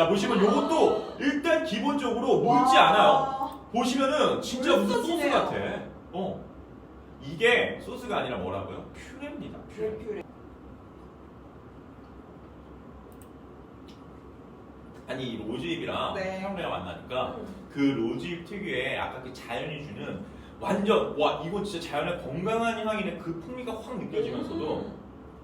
자 보시면 요것도 일단 기본적으로 묽지 와. 않아요. 보시면은 진짜 무슨 소스 물소스네요. 같아. 어. 이게 소스가 아니라 뭐라고요? 퓨레입니다. 퓨레. 네, 퓨레. 아니 이 로즈잎이랑 네. 향내가 만나니까 음. 그 로즈잎 특유의 아까 그 자연이 주는 완전 와 이건 진짜 자연의 건강한 향이네 그 풍미가 확 느껴지면서도 음.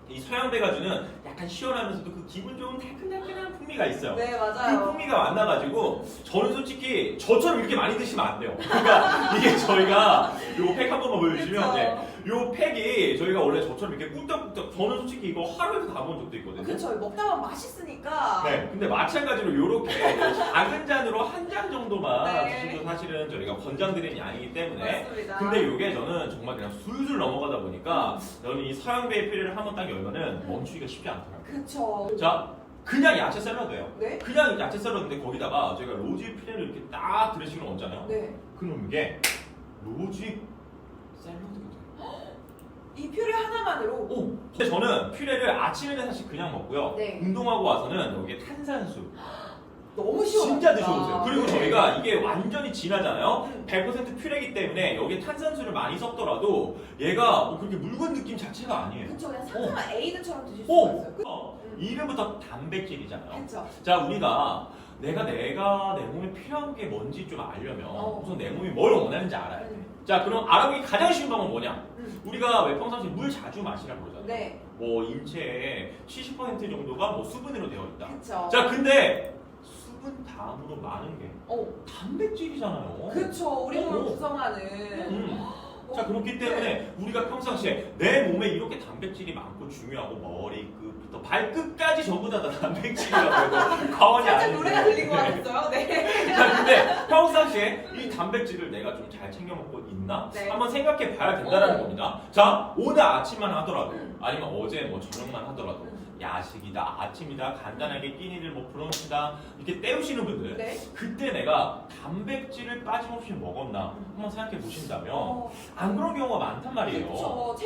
이 서양배가 주는 약간 시원하면서도 그 기분 좋은 달큰달큰한 풍미가 있어요. 네, 그 맞아요. 풍미가 만나가지고 저는 솔직히 저처럼 이렇게 많이 드시면 안 돼요. 그러니까 이게 저희가 요팩 한 번만 보여주시면 네. 요 팩이 저희가 원래 저처럼 이렇게 꿀떡꿀떡 저는 솔직히 이거 하루에도 다 먹은 적도 있거든요. 그쵸. 먹다 보면 맛있으니까. 네, 근데 마찬가지로 요렇게 작은 잔으로 한 잔 정도만 네. 드시도 사실은 저희가 권장드리는 양이기 때문에 맞습니다. 근데 요게 저는 정말 그냥 술술 넘어가다 보니까 저는 이 서양배의 피레를 한번 딱 열면은 멈추기가 쉽지 않더라고요. 그쵸. 자, 그냥 야채 샐러드예요. 네? 그냥 야채 샐러드인데 거기다가 저희가 로즈 피레를 이렇게 딱 들으시는 얹잖아요. 네. 그럼 이게 로즈 샐러드거든요. 이 퓨레 하나만으로 오, 근데 저는 퓨레를 아침에는 사실 그냥 먹고요. 네. 운동하고 와서는 여기에 탄산수 너무 시원하다. 진짜 드셔보세요. 그리고 네. 저희가 이게 완전히 진하잖아요. 음. 100% 퓨레기 때문에 여기에 탄산수를 많이 섞더라도 얘가 뭐 그렇게 묽은 느낌 자체가 아니에요. 그쵸. 그냥 상큼한 에이드처럼 드실 수가 오! 있어요. 그- 어, 음. 이름부터 단백질이잖아요. 그쵸. 자, 우리가 내가 내가 내 몸에 필요한 게 뭔지 좀 알려면 어. 우선 내 몸이 뭘 원하는지 알아야 돼. 음. 자, 그럼 알아보기 가장 쉬운 방법은 뭐냐? 음. 우리가 왜 평상시 물 자주 마시라고 그러잖아요. 네. 뭐 인체의 70% 정도가 뭐 수분으로 되어 있다. 그쵸. 자, 근데 수분 다음으로 많은 게 어. 단백질이잖아요. 그쵸. 우리 몸을 어. 구성하는. 음. 어, 자 그렇기 때문에 네. 우리가 평상시에 내 몸에 이렇게 단백질이 많고 중요하고 머리끝부터 발끝까지 전부 다 단백질이라고 해도 과언이 살짝 아닌데 노래가 들린 것 네. 같았어요. 네. 자 근데 평상시에 이 단백질을 내가 좀 잘 챙겨 먹고 있나 네. 한번 생각해 봐야 된다는 어. 겁니다 자 오늘 아침만 하더라도 음. 아니면 어제 뭐 저녁만 하더라도 음. 야식이다 아침이다 간단하게 끼니를 뭐 브런치다 이렇게 때우시는 분들 네. 그때 내가 단백질을 빠짐없이 먹었나 한번 생각해 보신다면 어. 안 그런 경우가 많단 말이에요. 그쵸.